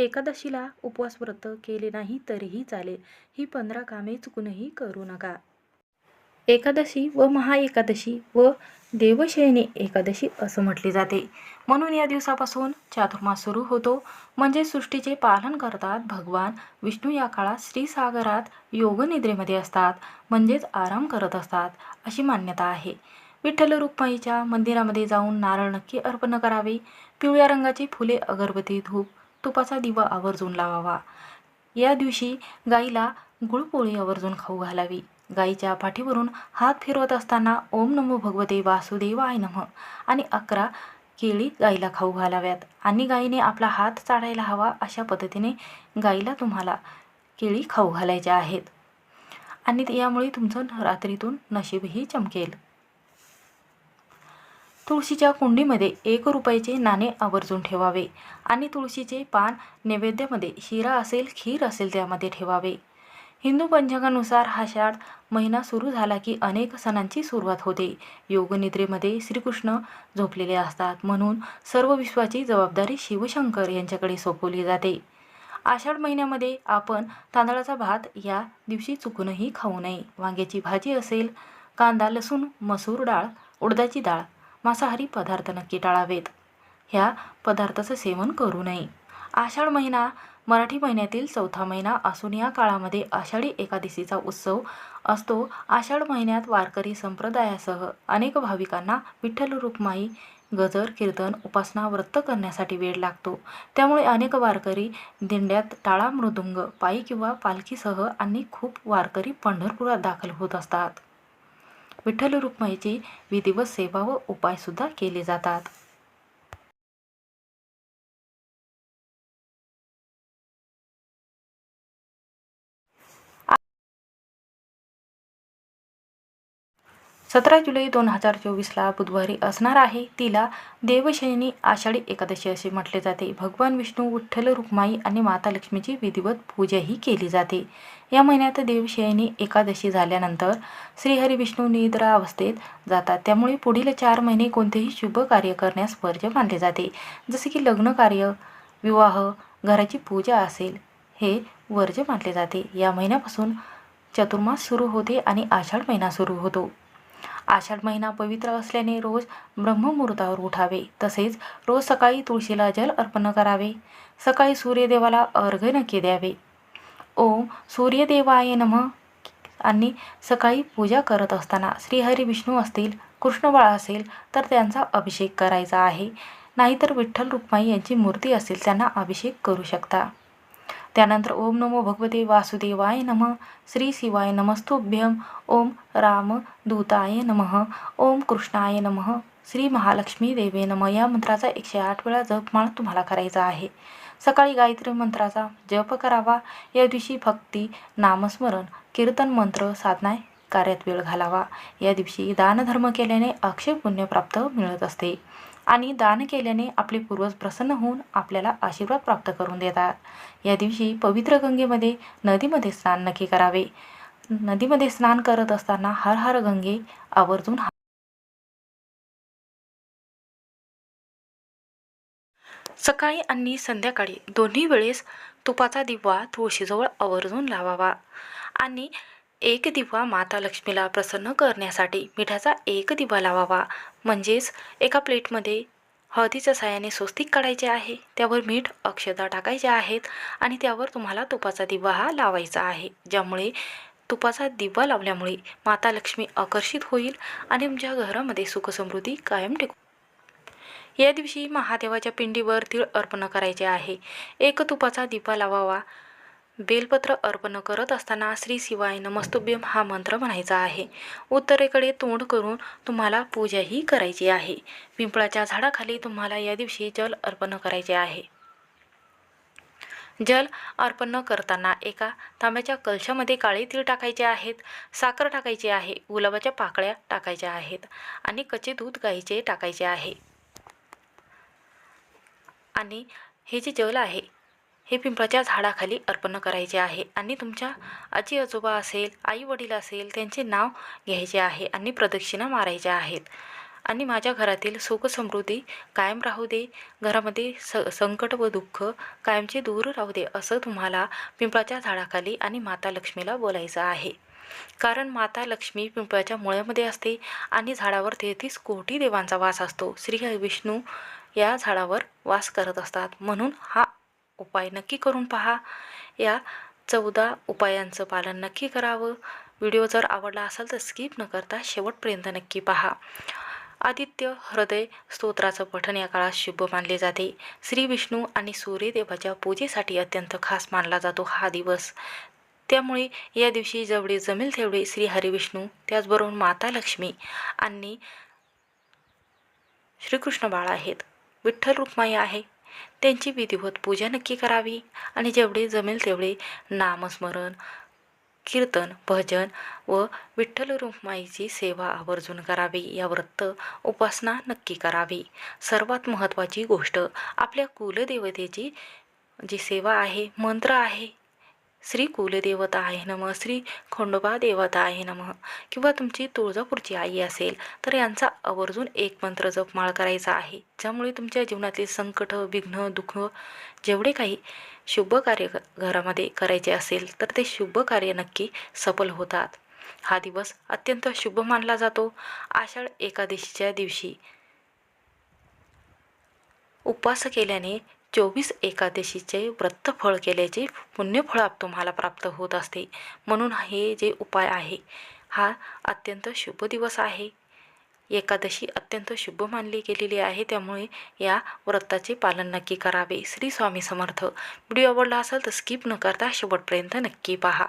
एकादशीला उपवास व्रत केले नाही तरीही चालेल. ही पंधरा कामे चुकूनही करू नका. एकादशी व महाएकादशी व देवशयनी एकादशी असं म्हटले जाते. म्हणून या दिवसापासून चातुर्मास सुरू होतो. म्हणजे सृष्टीचे पालन करतात भगवान. विष्णू या काळात श्रीसागरात योगनिद्रेमध्ये असतात. म्हणजेच आराम करत असतात अशी मान्यता आहे. विठ्ठल रुक्माईच्या मंदिरामध्ये जाऊन नारळ नक्की अर्पण करावे. पिवळ्या रंगाची फुले अगरबत्ती धूप तुपाचा दिवा आवर्जून लावावा. या दिवशी गाईला गुळपोळी आवर्जून खाऊ घालावी. गाईच्या पाठीवरून हात फिरवत असताना ओम नमो भगवते वासुदेवाय नमः आणि अकरा केळी गाईला खाऊ घालाव्यात. आणि गाईने आपला हात चाडायला हवा अशा पद्धतीने गाईला तुम्हाला केळी खाऊ घालायच्या आहेत. आणि यामुळे तुमचं रात्रीतून नशीबही चमकेल. तुळशीच्या कुंडीमध्ये एक रुपयाचे नाणे आवर्जून ठेवावे आणि तुळशीचे पान नैवेद्यामध्ये शिरा असेल खीर असेल त्यामध्ये ठेवावे. हिंदू पंचांगानुसार हा शाळ महिना सुरू झाला की अनेक सणांची सुरुवात होते. योगनिद्रेमध्ये श्रीकृष्ण झोपलेले असतात म्हणून सर्व विश्वाची जबाबदारी शिवशंकर यांच्याकडे सोपवली जाते. आषाढ महिन्यामध्ये आपण तांदळाचा भात या दिवशी चुकूनही खाऊ नये. वांग्याची भाजी असेल कांदा लसूण मसूर डाळ उडदाची डाळ मांसाहारी पदार्थ नक्की टाळावेत. ह्या पदार्थाचं सेवन करू नये. आषाढ महिना मराठी महिन्यातील चौथा महिना असून या काळामध्ये आषाढी एकादशीचा उत्सव असतो. आषाढ महिन्यात वारकरी संप्रदायासह अनेक भाविकांना विठ्ठल रुक्माई गजर कीर्तन उपासना व्रत करण्यासाठी वेळ लागतो. त्यामुळे अनेक वारकरी दिंड्यात टाळा मृदुंग पायी किंवा पालखीसह आणि खूप वारकरी पंढरपुरात दाखल होत असतात. विठ्ठल रुक्माईची विधिवत सेवा व उपायसुद्धा केले जातात. सतरा जुलै दोन हजार चोवीसला बुधवारी असणार आहे. तिला देवशयनी आषाढी एकादशी असे म्हटले जाते. भगवान विष्णू विठ्ठल रुक्माई आणि माता लक्ष्मीची विधिवत पूजाही केली जाते. या महिन्यात देवशयनी एकादशी झाल्यानंतर श्रीहरी विष्णू निद्रा अवस्थेत जातात. त्यामुळे पुढील चार महिने कोणतेही शुभ कार्य करण्यास वर्ज्य मानले जाते. जसे की लग्न कार्य विवाह घराची पूजा असेल हे वर्ज्य मानले जाते. या महिन्यापासून चतुर्मास सुरू होते आणि आषाढ महिना सुरू होतो. आषाढ महिना पवित्र असल्याने रोज ब्रह्ममुहूर्तावर उठावे. तसेच रोज सकाळी तुळशीला जल अर्पण करावे. सकाळी सूर्यदेवाला अर्घ्य नक्की द्यावे. ओम सूर्यदेवाय नम. आणि सकाळी पूजा करत असताना श्रीहरी विष्णू असतील कृष्णबाळ असेल तर त्यांचा अभिषेक करायचा आहे. नाहीतर विठ्ठल रुक्माई यांची मूर्ती असेल त्यांना अभिषेक करू शकता. त्यानंतर ओम नमो भगवते वासुदेवाय नमः श्री शिवाय नमस्तुभ्यम ओम राम दूताय नमः ओम कृष्णाय नमः श्री महालक्ष्मी देवे नमः. या मंत्राचा एकशे आठ वेळा जपमाळ तुम्हाला करायचा आहे. सकाळी गायत्री मंत्राचा जप करावा. या दिवशी भक्ती नामस्मरण कीर्तन मंत्र साधना कार्यात वेळ घालावा. या दिवशी दानधर्म केल्याने अक्षय पुण्य प्राप्त मिळत असते. आणि दान केल्याने आपले पूर्वज प्रसन्न होऊन आपल्याला आशीर्वाद प्राप्त करून देतात. या दिवशी पवित्र गंगेमध्ये नदीमध्ये स्नान नक्की करावे. नदीमध्ये स्नान करत असताना हर हर गंगे आवर्जून सकाळी आणि संध्याकाळी दोन्ही वेळेस तुपाचा दिवा तुळशीजवळ आवर्जून लावावा आणि एक दिवा माता लक्ष्मीला प्रसन्न करण्यासाठी मिठाचा एक दिवा लावावा. म्हणजेच एका प्लेटमध्ये हळदीच्या साह्याने स्वस्तिक काढायचे आहे. त्यावर मीठ अक्षता टाकायचे आहेत आणि त्यावर तुम्हाला तुपाचा दिवा हा लावायचा आहे ज्यामुळे तुपाचा दिवा लावल्यामुळे माता लक्ष्मी आकर्षित होईल आणि तुमच्या घरामध्ये सुखसमृद्धी कायम टिकू या दिवशी महादेवाच्या पिंडीवर तीळ अर्पण करायचे आहे. एक तुपाचा दिवा लावावा. बेलपत्र अर्पण करत असताना श्री शिवाय नमस्तुभ्यम हा मंत्र म्हणायचा आहे. उत्तरेकडे तोंड करून तुम्हाला पूजाही करायची आहे. पिंपळाच्या झाडाखाली तुम्हाला या दिवशी जल अर्पण करायचे आहे. जल अर्पण करताना एका तांब्याच्या कलशामध्ये काळे तीळ टाकायचे आहेत साखर टाकायची आहे गुलाबाच्या पाकळ्या टाकायच्या आहेत आणि कच्चे दूध गाईचे टाकायचे आहे. आणि हे जे जल आहे हे पिंपळाच्या झाडाखाली अर्पण करायचे आहे आणि तुमच्या आजी आजोबा असेल आई वडील असेल त्यांचे नाव घ्यायचे आहे आणि प्रदक्षिणा मारायच्या आहेत. आणि माझ्या घरातील सुख समृद्धी कायम राहू दे घरामध्ये स संकट व दुःख कायमचे दूर राहू दे असं तुम्हाला पिंपळाच्या झाडाखाली आणि माता लक्ष्मीला बोलायचं आहे. कारण माता लक्ष्मी पिंपळाच्या मुळ्यामध्ये असते आणि झाडावर तेहतीस कोटी देवांचा वास असतो. श्री विष्णू या झाडावर वास करत असतात. म्हणून हा उपाय नक्की करून पहा. या चौदा उपायांचं पालन नक्की करावं. व्हिडिओ जर आवडला असेल तर स्किप न करता शेवटपर्यंत नक्की पहा. आदित्य हृदय स्तोत्राचं पठण या काळात शुभ मानले जाते. श्री विष्णू आणि सूर्यदेवाच्या पूजेसाठी अत्यंत खास मानला जातो हा दिवस. त्यामुळे या दिवशी जेवढे जमेल तेवढे श्री हरिविष्णू त्याचबरोबर माता लक्ष्मी आणि श्रीकृष्ण बाळ आहेत. विठ्ठल रुक्माई आहे. त्यांची विधिवत पूजा नक्की करावी. आणि जेवढे जमेल तेवढे नामस्मरण कीर्तन भजन व विठ्ठल रुक्माईची सेवा आवर्जून करावी. या व्रत उपासना नक्की करावी. सर्वात महत्त्वाची गोष्ट आपल्या कुलदेवतेची जी सेवा आहे मंत्र आहे श्री कुलदेवता आहे नमः श्री खंडोबा देवता आहे नमः. किंवा तुमची तुळजापूरची आई असेल तर यांचा आवर्जून एक मंत्र जपमाळ करायचा आहे. ज्यामुळे तुमच्या जीवनातील संकट विघ्न दुःख जेवढे काही शुभ कार्य घरामध्ये करायचे असेल तर ते शुभ कार्य नक्की सफल होतात. हा दिवस अत्यंत शुभ मानला जातो. आषाढ एकादशीच्या दिवशी उपवास केल्याने चोवीस एकादशीचे व्रतफळ केल्याचे पुण्यफळ तुम्हाला प्राप्त होत असते. म्हणून हे जे उपाय आहे हा अत्यंत शुभ दिवस आहे. एकादशी अत्यंत शुभ मानली गेलेली आहे त्यामुळे या व्रताचे पालन नक्की करावे. श्री स्वामी समर्थ. व्हिडिओ आवडला असेल तर स्किप न करता शेवटपर्यंत नक्की पहा.